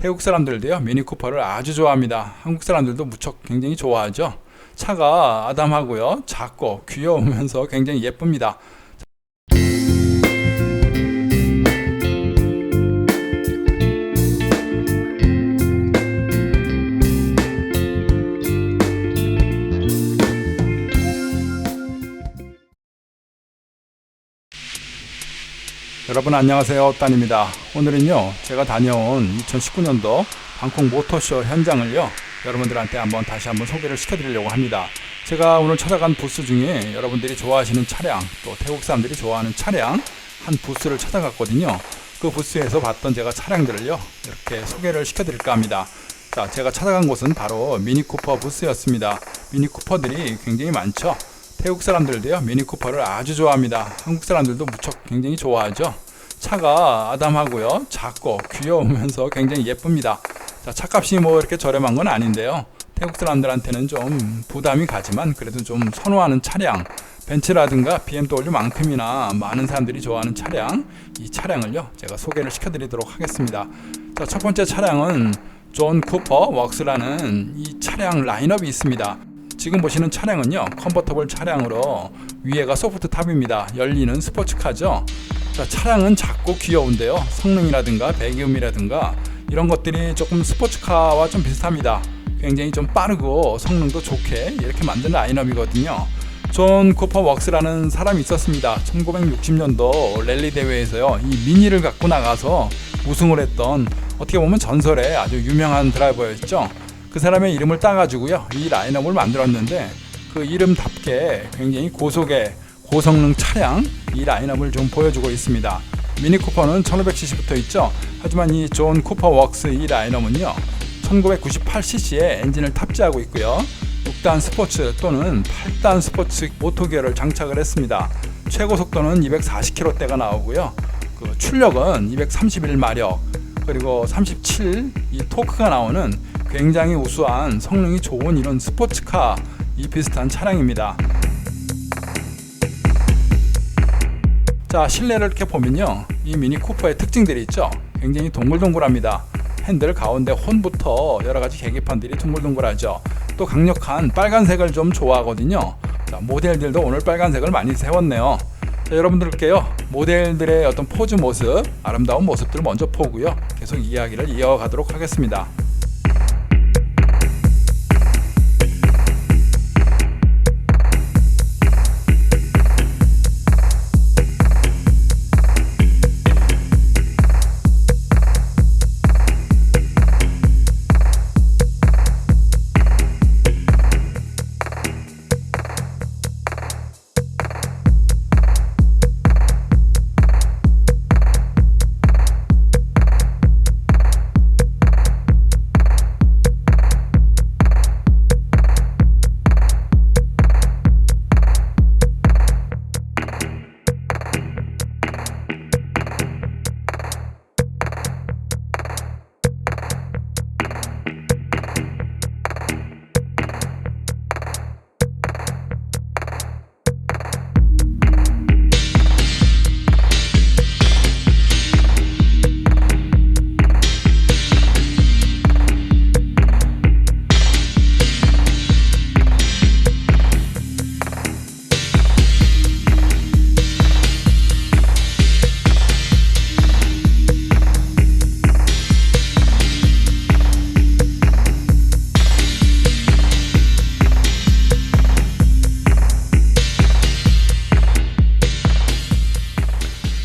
태국 사람들도요 미니 쿠퍼를 아주 좋아합니다. 한국 사람들도 무척 굉장히 좋아하죠. 차가 아담하고요 작고 귀여우면서 굉장히 예쁩니다. 여러분 안녕하세요. 딴입니다. 오늘은요 제가 다녀온 2019년도 방콕 모터쇼 현장을요 여러분들한테 한번 다시 한번 소개를 시켜드리려고 합니다. 제가 오늘 찾아간 부스 중에 여러분들이 좋아하시는 차량 또 태국 사람들이 좋아하는 차량 한 부스를 찾아갔거든요. 그 부스에서 봤던 제가 차량들을요 이렇게 소개를 시켜드릴까 합니다. 자 제가 찾아간 곳은 바로 미니쿠퍼 부스였습니다. 미니쿠퍼들이 굉장히 많죠 태국 사람들도요 미니쿠퍼를 아주 좋아합니다. 한국 사람들도 무척 굉장히 좋아하죠. 차가 아담하고요 작고 귀여우면서 굉장히 예쁩니다. 자 차값이 뭐 이렇게 저렴한 건 아닌데요. 태국 사람들한테는 좀 부담이 가지만 그래도 좀 선호하는 차량 벤츠라든가 BMW만큼이나 많은 사람들이 좋아하는 차량 이 차량을요 제가 소개를 시켜드리도록 하겠습니다. 자 첫 번째 차량은 존 쿠퍼 웍스라는 이 차량 라인업이 있습니다. 지금 보시는 차량은요 컨버터블 차량으로 위에가 소프트 탑입니다. 열리는 스포츠카죠. 자, 차량은 작고 귀여운데요. 성능이라든가 배기음이라든가 이런 것들이 조금 스포츠카와 좀 비슷합니다. 굉장히 좀 빠르고 성능도 좋게 이렇게 만든 라인업이거든요. 존 쿠퍼 웍스라는 사람이 있었습니다. 1960년도 랠리 대회에서요 이 미니를 갖고 나가서 우승을 했던 어떻게 보면 전설의 아주 유명한 드라이버였죠 그 사람의 이름을 따가지고요 이 라인업을 만들었는데 그 이름답게 굉장히 고속의 고성능 차량 이 라인업을 좀 보여주고 있습니다. 미니 쿠퍼는 1500cc부터 있죠. 하지만 이 존 쿠퍼 웍스 이 라인업은요 1998cc의 엔진을 탑재하고 있고요. 6단 스포츠 또는 8단 스포츠 오토기어를 장착을 했습니다. 최고 속도는 240km대가 나오고요. 그 출력은 231마력 그리고 37 이 토크가 나오는 굉장히 우수한 성능이 좋은 이런 스포츠카 이 비슷한 차량입니다. 자 실내를 이렇게 보면요. 이 미니 쿠퍼의 특징들이 있죠. 굉장히 동글동글합니다. 핸들 가운데 혼부터 여러가지 계기판들이 둥글둥글하죠. 또 강력한 빨간색을 좀 좋아하거든요. 자, 모델들도 오늘 빨간색을 많이 세웠네요. 자, 여러분들께요. 모델들의 어떤 포즈 모습 아름다운 모습들을 먼저 보고요. 계속 이야기를 이어가도록 하겠습니다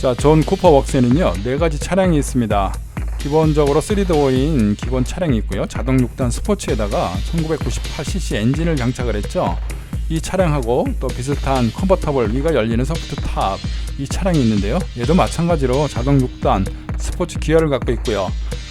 자, 존 쿠퍼 웍스에는요 네 가지 차량이 있습니다. 기본적으로 3도어인 기본 차량이 있고요. 자동 6단 스포츠에다가 1998cc 엔진을 장착을 했죠. 이 차량하고 또 비슷한 컨버터블 위가 열리는 소프트 탑 이 차량이 있는데요. 얘도 마찬가지로 자동 6단 스포츠 기어를 갖고 있고요.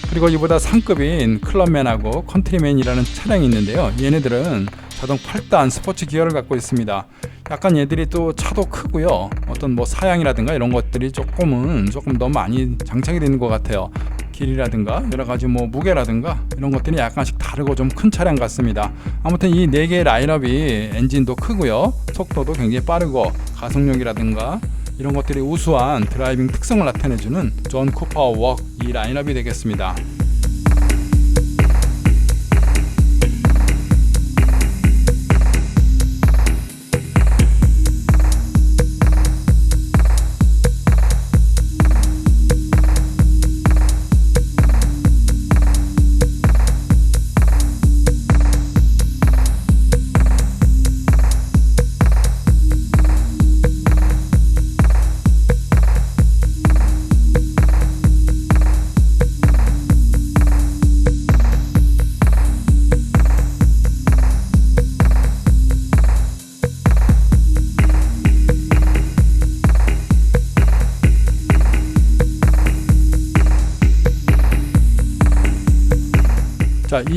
그리고 이보다 상급인 클럽맨하고 컨트리맨이라는 차량이 있는데요. 얘네들은 자동 8단 스포츠 기어를 갖고 있습니다. 약간 얘들이 또 차도 크고요. 어떤 뭐 사양이라든가 이런 것들이 조금은 조금 더 많이 장착이 되는 것 같아요. 길이라든가 여러 가지 뭐 무게라든가 이런 것들이 약간씩 다르고 좀 큰 차량 같습니다. 아무튼 이 네 개의 라인업이 엔진도 크고요. 속도도 굉장히 빠르고 가속력이라든가 이런 것들이 우수한 드라이빙 특성을 나타내주는 존 쿠퍼 웍 이 라인업이 되겠습니다.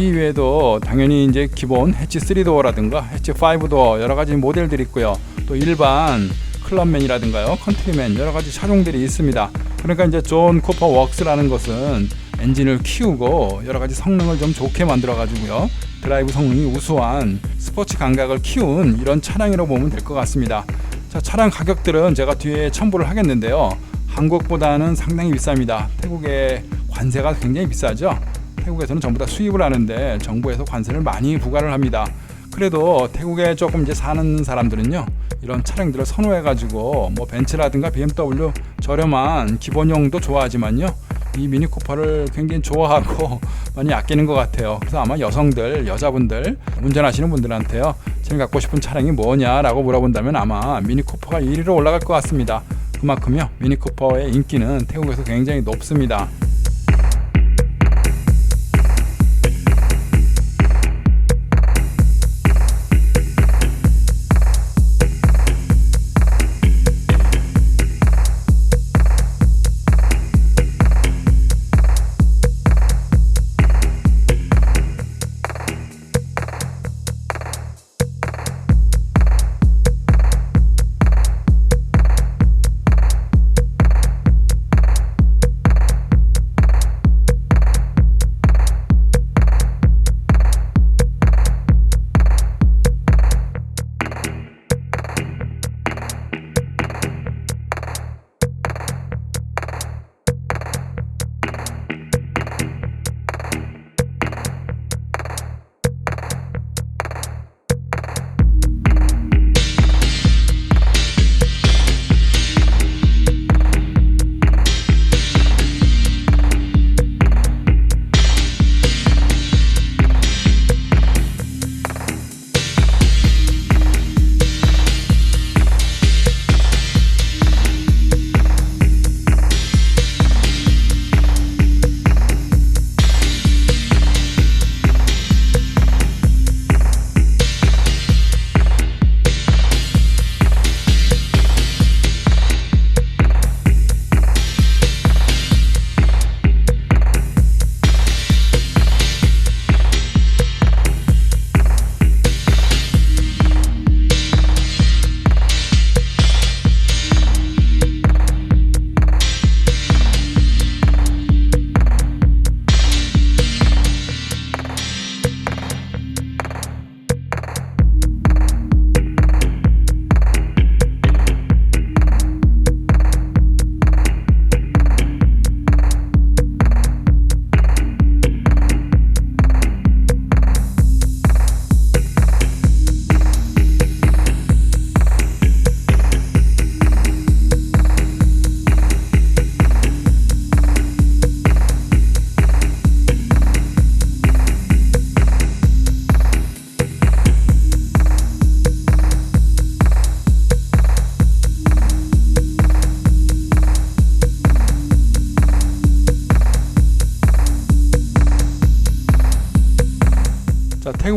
이 외에도 당연히 이제 기본 해치 3도어라든가 해치 5도어 여러 가지 모델들이 있고요. 또 일반 클럽맨이라든가요, 컨트리맨 여러 가지 차종들이 있습니다. 그러니까 이제 존 코퍼 웍스라는 것은 엔진을 키우고 여러 가지 성능을 좀 좋게 만들어 가지고요. 드라이브 성능이 우수한 스포츠 감각을 키운 이런 차량이라고 보면 될 것 같습니다. 자, 차량 가격들은 제가 뒤에 첨부를 하겠는데요. 한국보다는 상당히 비쌉니다. 태국의 관세가 굉장히 비싸죠. 태국에서는 전부 다 수입을 하는데 정부에서 관세를 많이 부과를 합니다. 그래도 태국에 조금 이제 사는 사람들은요 이런 차량들을 선호해 가지고 뭐 벤츠라든가 BMW 저렴한 기본용도 좋아하지만요 이 미니 쿠퍼를 굉장히 좋아하고 많이 아끼는 것 같아요. 그래서 아마 여성들, 여자분들 운전하시는 분들한테요 제일 갖고 싶은 차량이 뭐냐라고 물어본다면 아마 미니 쿠퍼가 1위로 올라갈 것 같습니다. 그만큼요 미니 쿠퍼의 인기는 태국에서 굉장히 높습니다.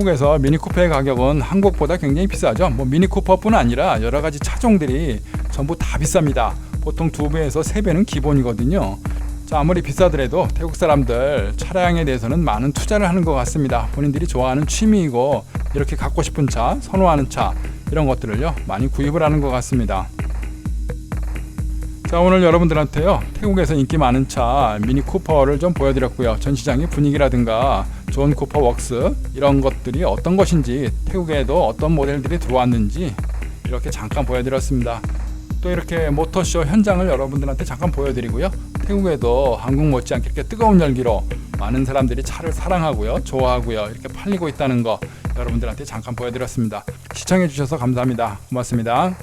자, 태국에서 미니 쿠퍼의 가격은 한국보다 굉장히 비싸죠. 뭐 미니 쿠퍼뿐 아니라 여러 가지 차종들이 전부 다 비쌉니다. 보통 두 배에서 세 배는 기본이거든요. 자, 아무리 비싸더라도 태국 사람들 차량에 대해서는 많은 투자를 하는 것 같습니다. 본인들이 좋아하는 취미이고 이렇게 갖고 싶은 차, 선호하는 차 이런 것들을요 많이 구입을 하는 것 같습니다. 자 오늘 여러분들한테요 태국에서 인기 많은 차 미니 쿠퍼를 좀 보여드렸고요 전 시장의 분위기라든가 존 쿠퍼 웍스 이런 것들이 어떤 것인지 태국에도 어떤 모델들이 들어왔는지 이렇게 잠깐 보여드렸습니다. 또 이렇게 모터쇼 현장을 여러분들한테 잠깐 보여드리고요. 태국에도 한국 못지않게 이렇게 뜨거운 열기로 많은 사람들이 차를 사랑하고요 좋아하고요 이렇게 팔리고 있다는 거 여러분들한테 잠깐 보여드렸습니다. 시청해 주셔서 감사합니다. 고맙습니다